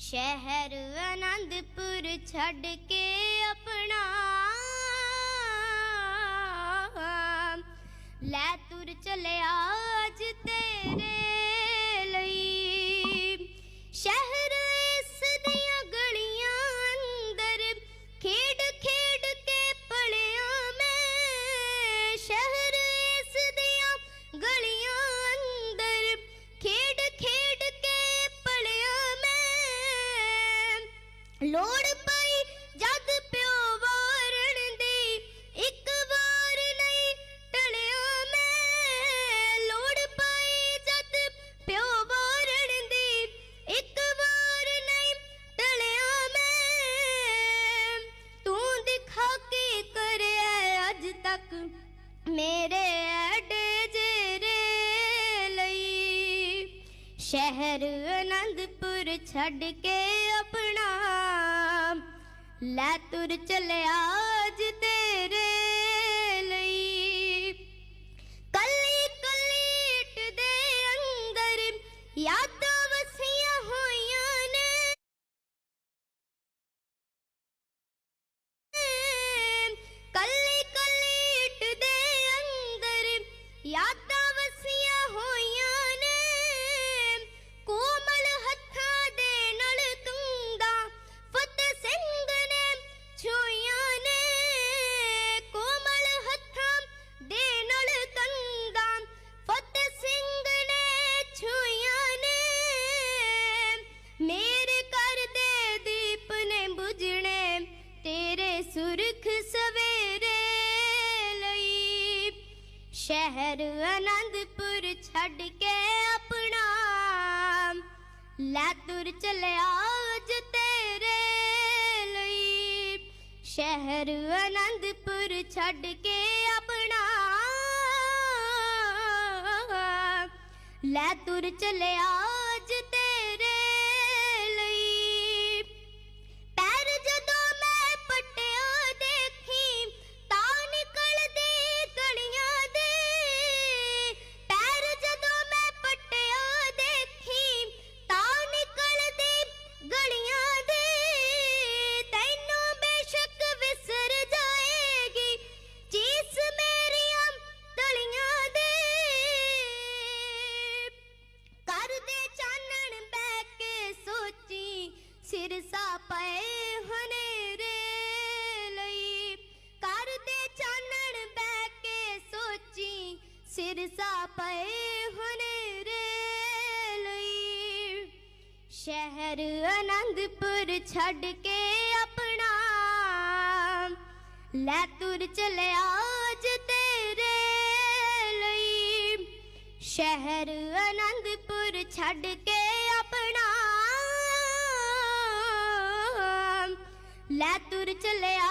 ਸ਼ਹਿਰ ਅਨੰਦਪੁਰ ਛੱਡ ਕੇ ਆਪਣਾ। ਲੈ ਤੁਰ ਚਲਿਆ ਅੱਜ ਤੇਰੇ ਜਦ ਪਿਓ ਵਾਰਣ ਦੀ ਇੱਕ ਵਾਰ ਨਹੀਂ ਟਲਿਆ ਮੈਂ ਲੋੜ ਪਾਈ, ਜਦ ਪਿਓ ਵਾਰਣ ਦੀ ਇੱਕ ਵਾਰ ਨਹੀਂ ਟਲਿਆ ਮੈਂ। ਤੂੰ ਦਿਖਾ ਕੇ ਕਰਿਆ ਅੱਜ ਤੱਕ ਮੇਰੇ ਐਡੇ ਜੇਰੇ ਲਈ। ਸ਼ਹਿਰ ਅਨੰਦਪੁਰ ਛੱਡ ਕੇ ਆਪਣਾ ਲੈ ਤੁਰ ਚਲਿਆ ਅੱਜ ਸ਼ਹਿਰ ਅਨੰਦਪੁਰ ਛੱਡ ਕੇ ਆਪਣਾ। ਲੈ ਤੁਰ ਚਲਿਆ ਅੱਜ ਤੇਰੇ ਲਈ। ਸ਼ਹਿਰ ਅਨੰਦਪੁਰ ਛੱਡ ਕੇ ਆਪਣਾ। ਲੈ ਤੁਰ ਚਲਿਆ ਘਰ ਚਾਨਣ ਬਹਿ ਕੇ ਸੋਚੀ ਸਿਰਸਾ ਪਏ ਹਨੇਰੇ ਲਈ। ਘਰ ਦੇ ਚਾਨਣ ਬਹਿ ਕੇ ਸੋਚੀ ਸਿਰਸਾ ਪਏ ਹਨੇਰੇ ਲਈ। ਸ਼ਹਿਰ ਆਨੰਦਪੁਰ ਛੱਡ ਕੇ ਆਪਣਾ, ਲੈ ਤੁਰ ਚਲਿਆ ਅੱਜ ਤੇਰੇ ਲਈ। ਸ਼ਹਿਰ ਆਨੰਦ ਛੱਡ ਕੇ ਆਪਣਾ ਲੈ ਤੁਰ ਚਲਿਆ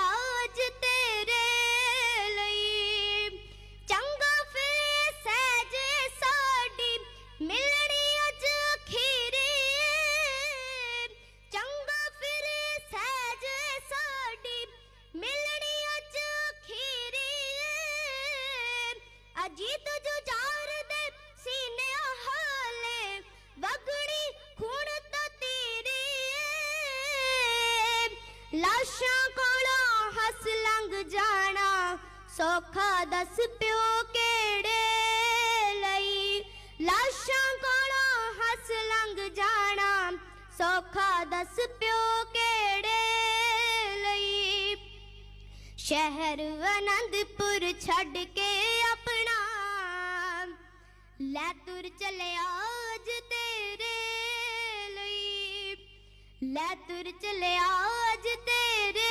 ਲਾਸ਼ਾਂ ਕੋਲੋਂ ਹੱਸ ਲੰਘ ਜਾਣਾ। ਸੌਖਾ ਦੱਸ ਪਿਓ ਕਿਹੜੇ ਲਈ? ਲਾਸ਼ਾਂ ਕੋਲੋਂ ਹੱਸ ਲੰਘ ਜਾਣਾ। ਸੌਖਾ ਦੱਸ ਪਿਓ ਕਿਹੜੇ ਲਈ? ਸ਼ਹਿਰ ਅਨੰਦਪੁਰ ਛੱਡ ਕੇ ਆਪਣਾ। ਲੈ ਤੁਰ ਚਲਿਆ ਅੱਜ ਤੇਰੇ ਲਈ। ਲੈ ਤੁਰ ਚਲਿਆ ਅੱਜ ਤੇਰੇ